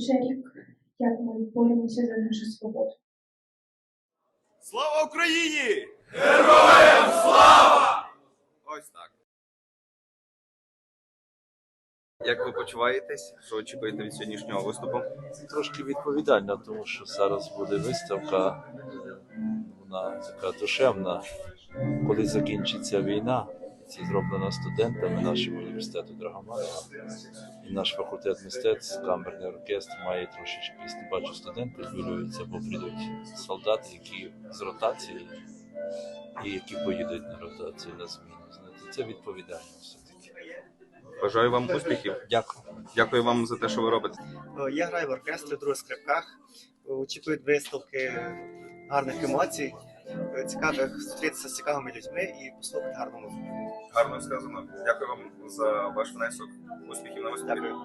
Вже рік, як ми боремося за нашу свободу. Слава Україні! Героям слава! Ось так. Як ви почуваєтесь? Що очікуєте від сьогоднішнього виступу? трошки відповідальна, тому що зараз буде виставка, е, вона така душевна. Коли закінчиться війна, це зроблено студентами нашого університету Драгоманова. І наш факультет мистецтв, камерний оркестр має трошечки, бачу, студенти хвилюються, бо прийдуть солдати, які з ротації і які поїдуть на ротацію на зміну. Знаєте, це відповідально все-таки. Бажаю вам успіхів. Дякую. Дякую вам за те, що ви робите. Я граю в оркестрі, других скрипках. Очікують виставки гарних емоцій, цікавих зустрітися з цікавими людьми і послухати гарну музику. Гарно сказано. Дякую вам за ваш внесок. Успіхів на виступі. Дякую.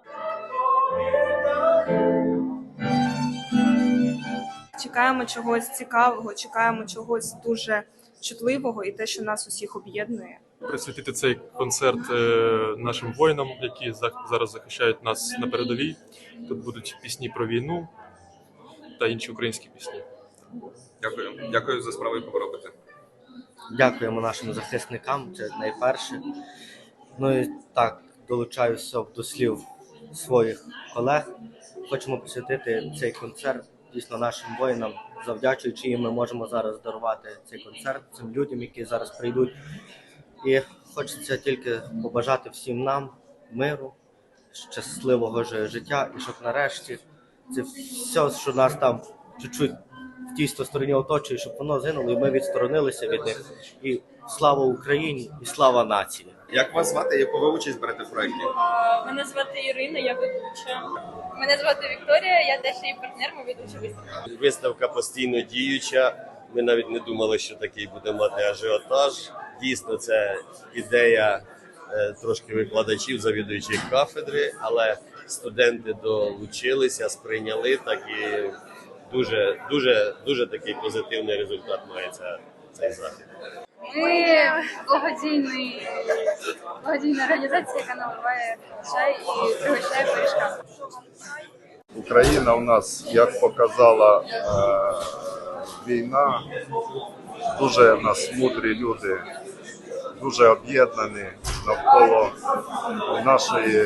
Чекаємо чогось цікавого, чекаємо чогось дуже чутливого і те, що нас усіх об'єднує. присвятити цей концерт е, нашим воїнам, які за- зараз захищають нас на передовій. Тут будуть пісні про війну та інші українські пісні. Дякую. Дякую за справу, яку ви робите. Дякуємо нашим захисникам, це найперше. Ну і так, долучаюся до слів своїх колег. Хочемо присвятити цей концерт дійсно нашим воїнам, завдячуючи їм, ми можемо зараз дарувати цей концерт цим людям, які зараз прийдуть. І хочеться тільки побажати всім нам миру, щасливого життя, і щоб нарешті це все, що нас там чуть-чуть тій стороні оточує, щоб воно згинуло, і ми відсторонилися від них. І слава Україні, і слава нації. Як вас звати? Яку ви участь берете в проєкті? Мене звати Ірина, я ведуча. Мене звати Вікторія, я теж її партнер, ми ведучі виставки. Виставка постійно діюча. Ми навіть не думали, що такий буде мати ажіотаж. Дійсно, це ідея е, трошки викладачів, завідуючих кафедри, але студенти долучилися, сприйняли так і дуже, дуже, дуже такий позитивний результат має ця, цей захід. Ми благодійний, благодійна організація, яка наливає чай і пригощає пиріжками. Україна у нас, як показала е, війна, дуже в нас мудрі люди, дуже об'єднані навколо нашої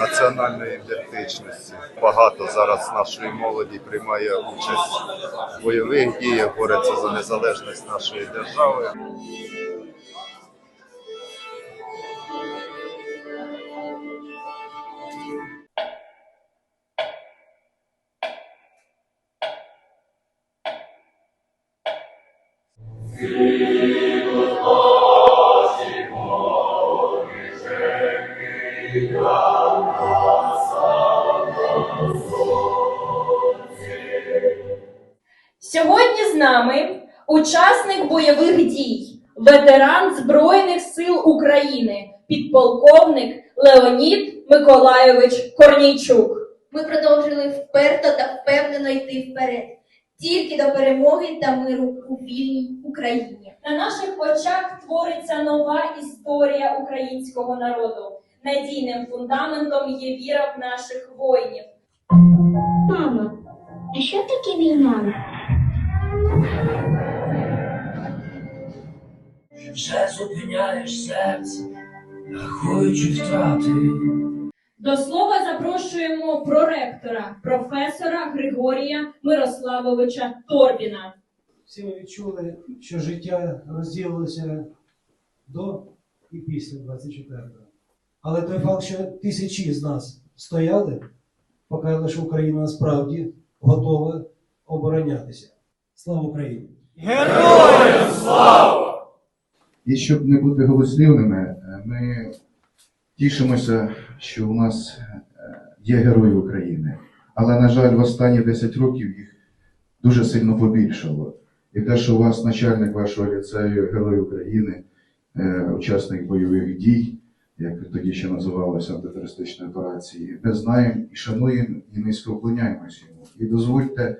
національної ідентичності. Багато зараз нашої молоді приймає участь в бойових діях, бореться за незалежність нашої держави. Нами учасник бойових дій, ветеран Збройних сил України, підполковник Леонід Миколайович Корнійчук. Ми продовжили вперто та впевнено йти вперед, тільки до перемоги та миру у вільній Україні. На наших очах твориться нова історія українського народу. Надійним фундаментом є віра в наших воїнів. Мамо, а що таке війна? Вже зупиняєш серце, рахуючи втрати. До слова запрошуємо проректора, професора Григорія Мирославовича Торбіна. Всі ми відчули, що життя розділилося до і після 24-го. Але той факт, що тисячі з нас стояли, показує, що Україна насправді готова оборонятися. Слава Україні! І щоб не бути голослівними, е, ми тішимося, що у нас е, є герої України. Але, на жаль, в останні 10 років їх дуже сильно побільшало. І те, що у вас начальник вашого ліцею, Герой України, е, учасник бойових дій, як тоді ще називалося антитерористичної операції, ми знаємо і шануємо і низько вклоняємося йому. І дозвольте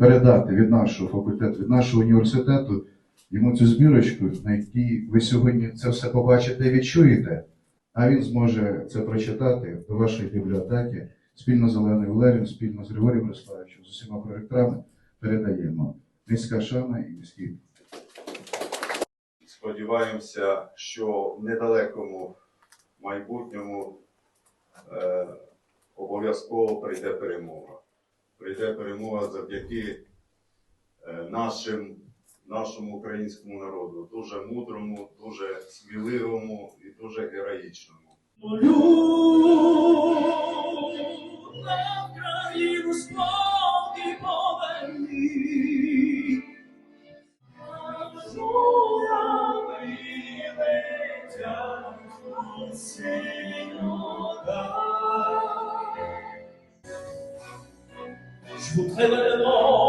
передати від нашого факультету, від нашого університету йому цю збірочку, на якій ви сьогодні це все побачите і відчуєте, а він зможе це прочитати до вашої бібліотеки спільно з Оленою Валерією, спільно з Григорієм Ярославовичем, з усіма проректорами передаємо. Низька шана і низький Сподіваємося, що в недалекому майбутньому е, обов'язково прийде перемога. Прийде перемога завдяки е, нашим, нашому українському народу, дуже мудрому, дуже сміливому і дуже героїчному. на Je voudrais me.